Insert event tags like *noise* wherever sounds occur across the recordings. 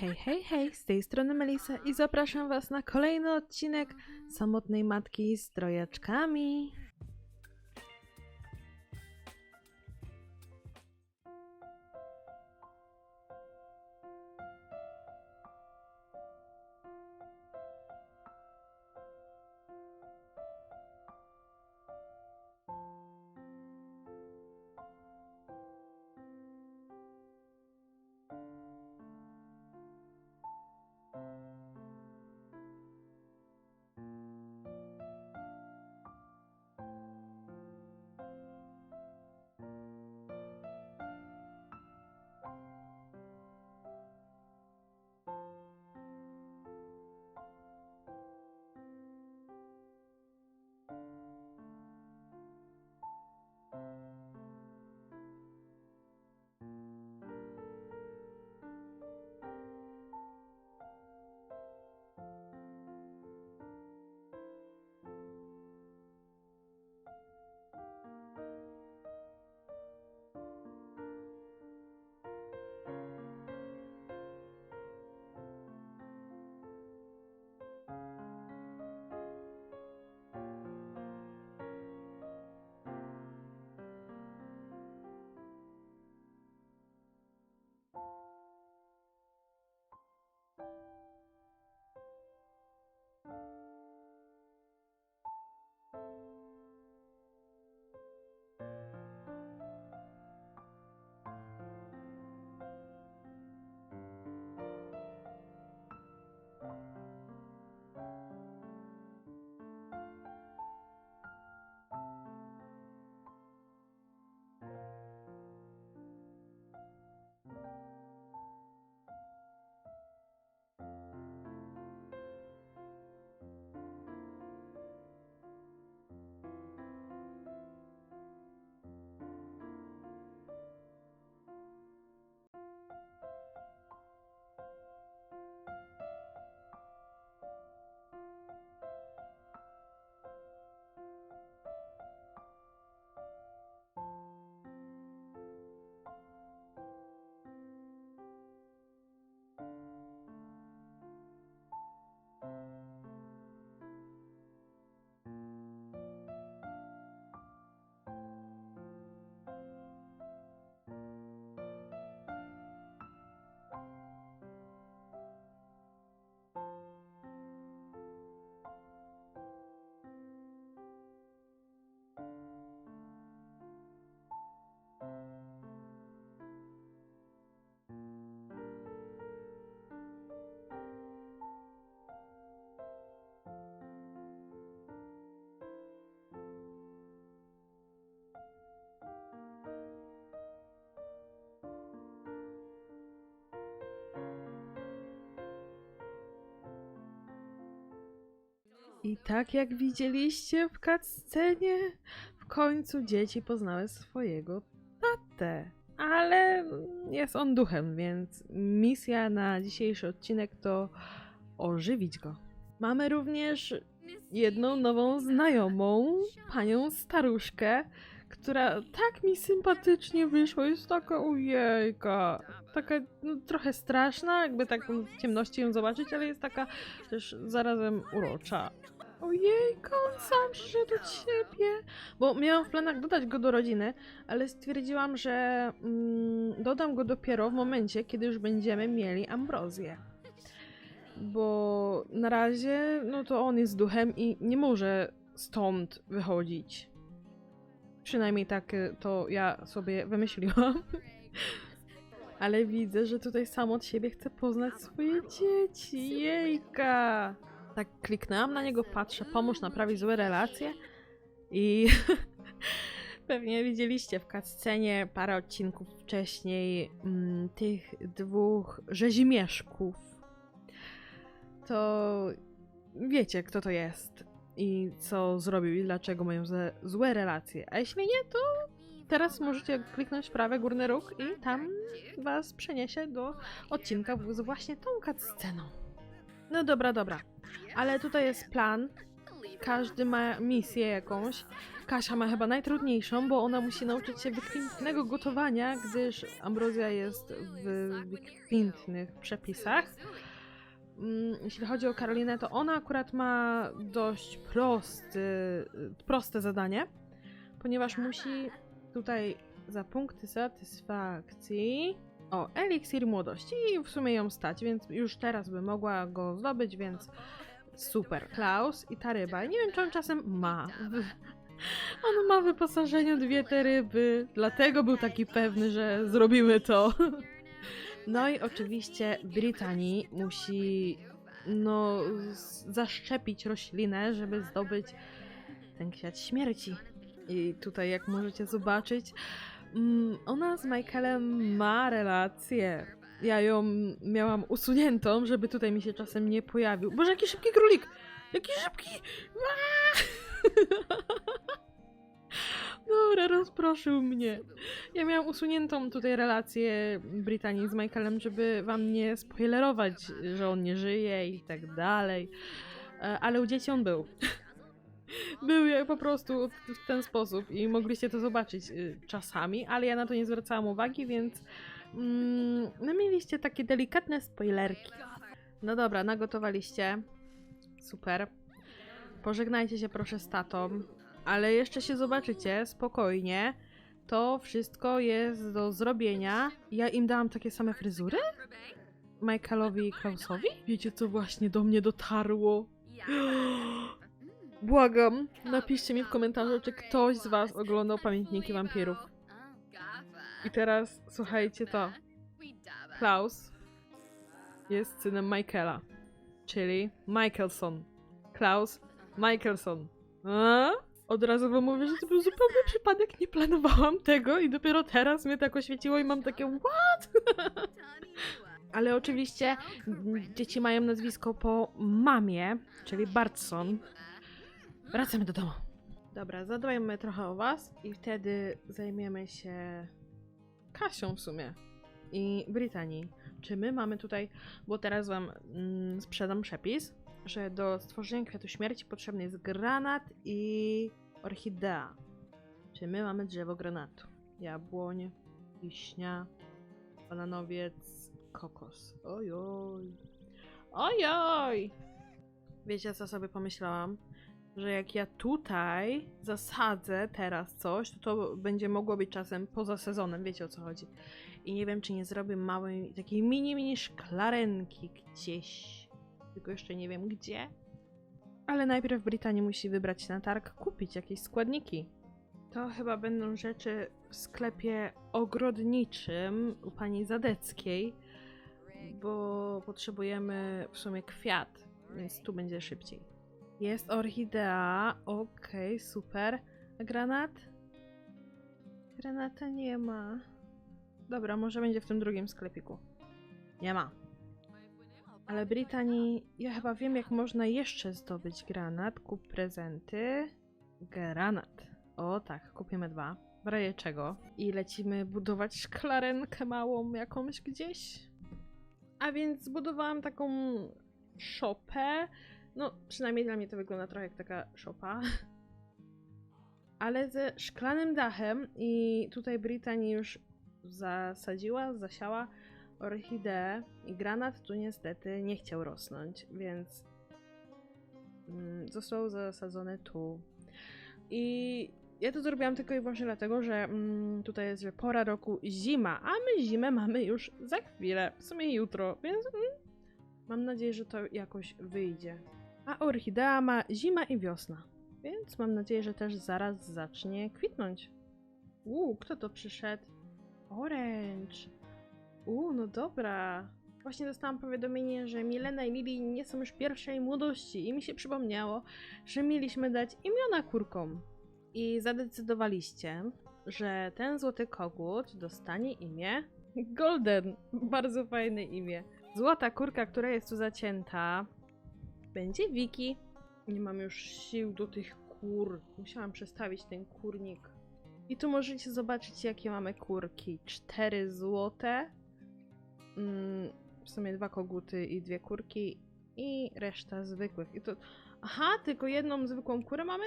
Hej, hej, hej, z tej strony Melisa i zapraszam Was na kolejny odcinek Samotnej Matki z Trojaczkami. I tak jak widzieliście w cutscenie, w końcu dzieci poznały swojego tatę. Ale jest on duchem, więc misja na dzisiejszy odcinek to ożywić go. Mamy również jedną nową znajomą, panią staruszkę, która tak mi sympatycznie wyszła. Jest taka ujejka. Taka no, trochę straszna, jakby tak w ciemności ją zobaczyć, ale jest taka też zarazem urocza. Ojejka, on sam przyszedł do ciebie. Bo miałam w planach dodać go do rodziny, ale stwierdziłam, że mm, dodam go dopiero w momencie, kiedy już będziemy mieli ambrozję. Bo na razie, no to on jest duchem i nie może stąd wychodzić. Przynajmniej tak y, to ja sobie wymyśliłam. *laughs* Ale widzę, że tutaj sam od siebie chce poznać swoje dzieci. Jejka! Tak kliknęłam na niego, patrzę, pomóż naprawić złe relacje i *laughs* pewnie widzieliście w cutscenie parę odcinków wcześniej mm, tych dwóch rzezimieszków. To wiecie, kto to jest i co zrobił i dlaczego mają złe relacje. A jeśli nie, to teraz możecie kliknąć prawy górny róg i tam was przeniesie do odcinka z właśnie tą cutsceną. No dobra, dobra. Ale tutaj jest plan każdy ma misję jakąś. Kasia ma chyba najtrudniejszą, bo ona musi nauczyć się wykwintnego gotowania, gdyż Ambrozja jest w wykwintnych przepisach. Mm, Jeśli chodzi o Karolinę, to ona akurat ma dość prosty, proste zadanie, ponieważ musi tutaj za punkty satysfakcji. O, eliksir młodości i w sumie ją stać, więc już teraz by mogła go zdobyć, więc super. Klaus i ta ryba. Nie wiem, czy on czasem ma. *laughs* On ma w wyposażeniu dwie te ryby, dlatego był taki pewny, że zrobimy to. *laughs* No i oczywiście Brytanii musi no zaszczepić roślinę, żeby zdobyć ten kwiat śmierci. I tutaj, jak możecie zobaczyć, ona z Michaelem ma relację. Ja ją miałam usuniętą, żeby tutaj mi się czasem nie pojawił. Boże, jaki szybki królik! Jaki szybki! *laughs* Dobra, rozproszył mnie. Ja miałam usuniętą tutaj relację Brytanii z Michaelem, żeby wam nie spoilerować, że on nie żyje i tak dalej. E, Ale u dzieci on był. *laughs* Był jak po prostu w ten sposób i mogliście to zobaczyć y, czasami, ale ja na to nie zwracałam uwagi, więc mm, no mieliście takie delikatne spoilerki. No dobra, nagotowaliście. Super. Pożegnajcie się proszę z tatą, ale jeszcze się zobaczycie, spokojnie. To wszystko jest do zrobienia. Ja im dałam takie same fryzury? Michaelowi i Klausowi? Wiecie co właśnie do mnie dotarło? Błagam, napiszcie mi w komentarzu, czy ktoś z was oglądał Pamiętniki Wampirów. I teraz słuchajcie to. Klaus jest synem Michaela, czyli Michelson. Klaus Michelson. A? Od razu wam mówię, że to był zupełny przypadek, nie planowałam tego i dopiero teraz mnie tak oświeciło i mam takie what? *laughs* Ale oczywiście mm, dzieci mają nazwisko po mamie, czyli Bartson. Wracamy do domu. Dobra, zadbajmy trochę o was i wtedy zajmiemy się Kasią w sumie i Brytanii. Czy my mamy tutaj, bo teraz wam mm, sprzedam przepis, że do stworzenia kwiatu śmierci potrzebny jest granat i orchidea. Czy my mamy drzewo granatu? Jabłoń, wiśnia, bananowiec, kokos. Ojoj. Ojoj! Wiecie co sobie pomyślałam? Że jak ja tutaj zasadzę teraz coś, to to będzie mogło być czasem poza sezonem, wiecie o co chodzi. I nie wiem, czy nie zrobię małej, takiej mini, mini szklarenki gdzieś. Tylko jeszcze nie wiem gdzie. Ale najpierw Brytanii musi wybrać się na targ, kupić jakieś składniki. To chyba będą rzeczy w sklepie ogrodniczym u pani Zadeckiej, bo potrzebujemy w sumie kwiat, więc tu będzie szybciej. Jest orchidea, okej, super. A granat? Granata nie ma. Dobra, może będzie w tym drugim sklepiku. Nie ma. Ale Brytanii, ja chyba wiem, jak można jeszcze zdobyć granat. Kup prezenty. Granat. O tak, kupimy dwa. W razie czego. I lecimy budować szklarenkę małą jakąś gdzieś. A więc zbudowałam taką szopę. No, przynajmniej dla mnie to wygląda trochę jak taka szopa. *laughs* Ale ze szklanym dachem i tutaj Brytanii już zasadziła, zasiała orchideę i granat tu niestety nie chciał rosnąć, więc mm, został zasadzony tu. I ja to zrobiłam tylko i wyłącznie dlatego, że mm, tutaj jest że pora roku zima, a my zimę mamy już za chwilę, w sumie jutro, więc mm, mam nadzieję, że to jakoś wyjdzie. A orchidea ma zima i wiosna, więc mam nadzieję, że też zaraz zacznie kwitnąć. Uuu, kto to przyszedł? Orange. Uuu, no dobra. Właśnie dostałam powiadomienie, że Milena i Lili nie są już pierwszej młodości i mi się przypomniało, że mieliśmy dać imiona kurkom. I zadecydowaliście, że ten złoty kogut dostanie imię Golden. Bardzo fajne imię. Złota kurka, która jest tu zacięta, będzie Wiki. Nie mam już sił do tych kur. Musiałam przestawić ten kurnik. I tu możecie zobaczyć, jakie mamy kurki. Cztery złote. Mm, w sumie dwa koguty i dwie kurki. i reszta zwykłych. I to... Aha, tylko jedną zwykłą kurę mamy?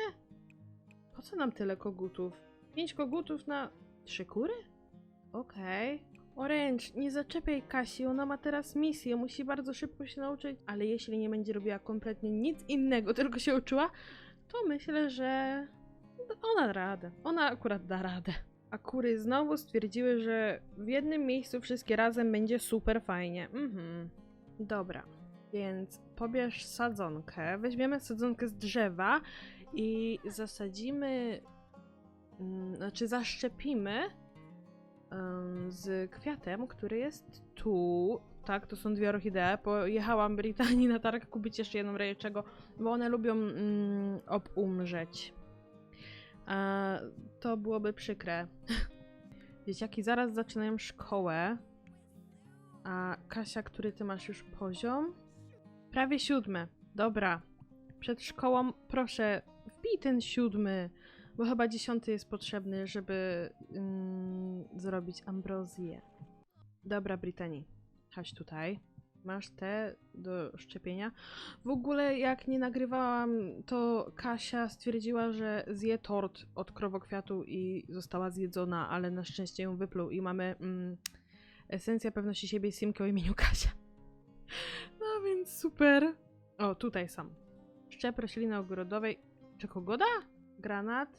Po co nam tyle kogutów? Pięć kogutów na trzy kury? Okej. Orange, nie zaczepiaj Kasi, ona ma teraz misję, musi bardzo szybko się nauczyć, ale jeśli nie będzie robiła kompletnie nic innego, *laughs* tylko się uczyła, to myślę, że ona da radę. Ona akurat da radę. A kury znowu stwierdziły, że w jednym miejscu wszystkie razem będzie super fajnie. Mhm. Dobra. Więc pobierz sadzonkę. Weźmiemy sadzonkę z drzewa i zasadzimy. mm, Znaczy, zaszczepimy z kwiatem, który jest tu. Tak, to są dwie orchidee. Pojechałam Brytanii na targ kupić jeszcze jedną rejeczego, bo one lubią mm, obumrzeć. A to byłoby przykre. *laughs* Dzieciaki zaraz zaczynają szkołę. A Kasia, który ty masz już poziom? Prawie siódmy. Dobra. Przed szkołą proszę wbij ten siódmy, bo chyba dziesiąty jest potrzebny, żeby mm, zrobić ambrozję. Dobra, Brytanii. Chodź tutaj. Masz te do szczepienia. W ogóle jak nie nagrywałam, to Kasia stwierdziła, że zje tort od krowokwiatu i została zjedzona, ale na szczęście ją wypluł i mamy mm, esencja pewności siebie Simkę o imieniu Kasia. No więc super. O, tutaj sam. Szczep rośliny ogrodowej. Czekogoda? Granat.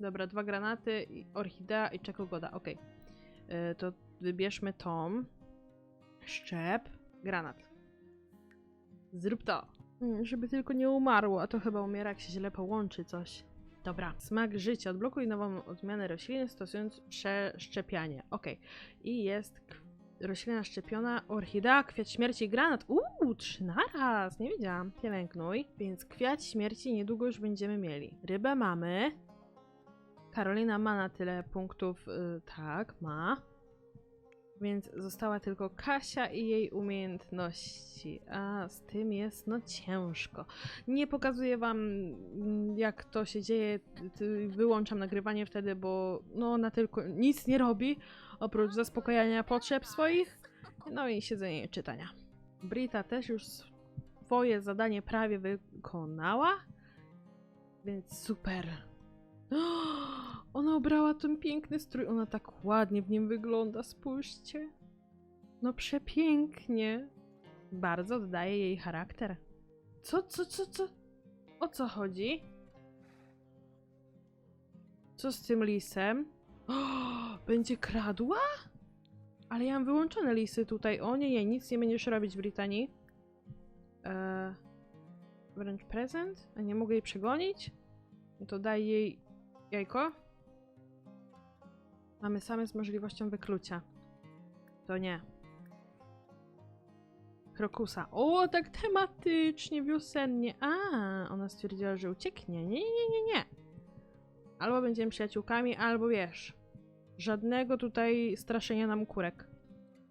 Dobra, dwa granaty, i orchidea i czekogoda. Okej. Y, To wybierzmy tom. Szczep. Granat. Zrób to. Mm, Żeby tylko nie umarło, a to chyba umiera, jak się źle połączy coś. Dobra. Smak życia. Odblokuj nową odmianę rośliny stosując przeszczepianie. Ok. I jest roślina szczepiona, orchidea, kwiat śmierci granat. Uuu, trzy naraz. Nie wiedziałam. Pielęgnuj. Więc kwiat śmierci niedługo już będziemy mieli. Rybę mamy. Karolina ma na tyle punktów. y, tak, ma. Więc została tylko Kasia i jej umiejętności. A z tym jest no ciężko. Nie pokazuję wam mm, jak to się dzieje. Wyłączam nagrywanie wtedy, bo no ona tylko nic nie robi oprócz zaspokajania potrzeb swoich. No i siedzenia i czytania. Brita też już swoje zadanie prawie wykonała. Więc super. *gasps* Ona ubrała ten piękny strój. Ona tak ładnie w nim wygląda. Spójrzcie. No przepięknie. Bardzo oddaje jej charakter. Co, co, co, co? O co chodzi? Co z tym lisem? *gasps* Będzie kradła? Ale ja mam wyłączone lisy tutaj. O nie, nie, nic nie będziesz robić w Brytanii. Eee, wręcz prezent? A nie mogę jej przegonić? No to daj jej jajko. Mamy same z możliwością wyklucia. To nie. Krokusa. O, tak tematycznie, wiosennie. A, ona stwierdziła, że ucieknie. Nie, nie, nie, nie, nie. Albo będziemy przyjaciółkami, albo wiesz. Żadnego tutaj straszenia nam kurek.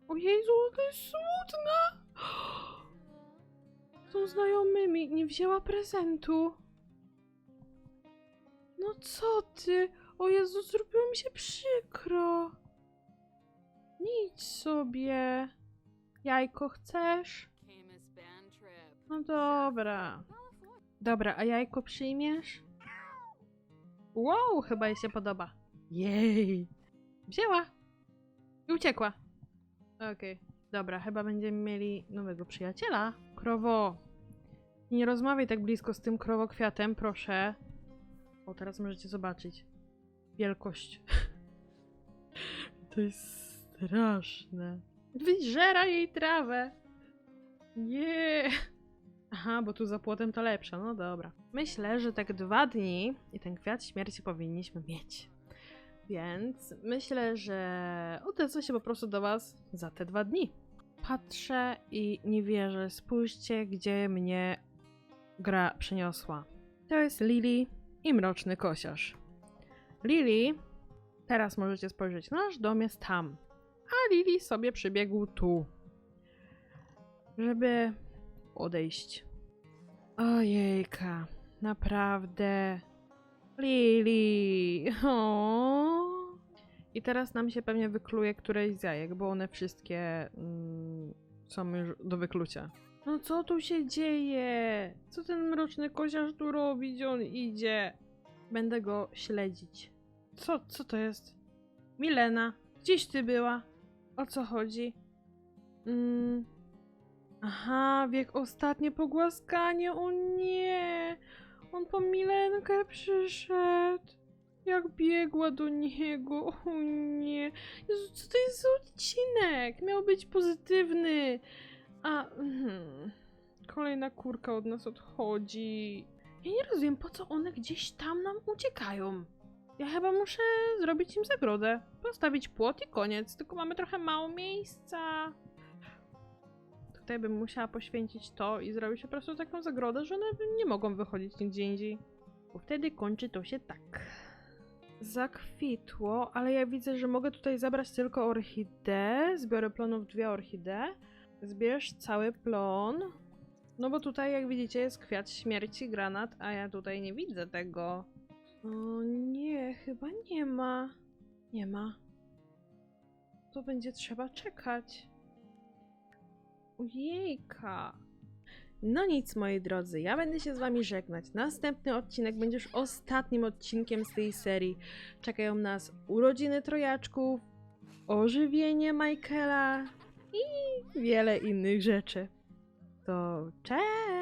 O Jezu, to jest smutna! *gasps* Są znajomymi. Nie wzięła prezentu. No co ty? O Jezu, zrobiło mi się przykro. Idź sobie. Jajko chcesz? No dobra. Dobra, a jajko przyjmiesz? Wow, chyba jej się podoba. Jej. Wzięła. I uciekła. Okej. Dobra, chyba będziemy mieli nowego przyjaciela. Krowo. Nie rozmawiaj tak blisko z tym krowokwiatem, proszę. O, teraz możecie zobaczyć. Wielkość. *laughs* To jest straszne. Wyżera jej trawę. Nie. Aha, bo tu za płotem to lepsze. No dobra. Myślę, że tak dwa dni i ten kwiat śmierci powinniśmy mieć. Więc myślę, że odezwę się po prostu do Was za te dwa dni. Patrzę i nie wierzę. Spójrzcie, gdzie mnie gra przeniosła. To jest Lili i Mroczny Kosiarz. Lili, teraz możecie spojrzeć, nasz dom jest tam, a Lili sobie przybiegł tu, żeby odejść. Ojejka, naprawdę. Lili. *laughs* O. I teraz nam się pewnie wykluje któreś z jajek, bo one wszystkie mm, są już do wyklucia. No co tu się dzieje? Co ten mroczny koziarz tu robi? Gdzie on idzie? Będę go śledzić. Co, co to jest? Milena, gdzieś ty była? O co chodzi? Mm. Aha, wiek ostatnie pogłaskanie. O nie! On po Milenkę przyszedł. Jak biegła do niego. O nie. Jezu, co to jest za odcinek? Miał być pozytywny. A. Hmm, kolejna kurka od nas odchodzi. Ja nie rozumiem, po co one gdzieś tam nam uciekają. Ja chyba muszę zrobić im zagrodę. Postawić płot i koniec. Tylko mamy trochę mało miejsca. Tutaj bym musiała poświęcić to i zrobić po prostu taką zagrodę, że one nie mogą wychodzić nigdzie indziej. Bo wtedy kończy to się tak. Zakwitło, ale ja widzę, że mogę tutaj zabrać tylko orchideę. Zbiorę plonów dwie orchidee. Zbierz cały plon. No bo tutaj, jak widzicie, jest kwiat śmierci, granat, a ja tutaj nie widzę tego. O nie, chyba nie ma. Nie ma. To będzie trzeba czekać. Ojejka. No nic, moi drodzy, ja będę się z wami żegnać. Następny odcinek będzie już ostatnim odcinkiem z tej serii. Czekają nas urodziny trojaczków, ożywienie Michaela i wiele innych rzeczy. To cześć!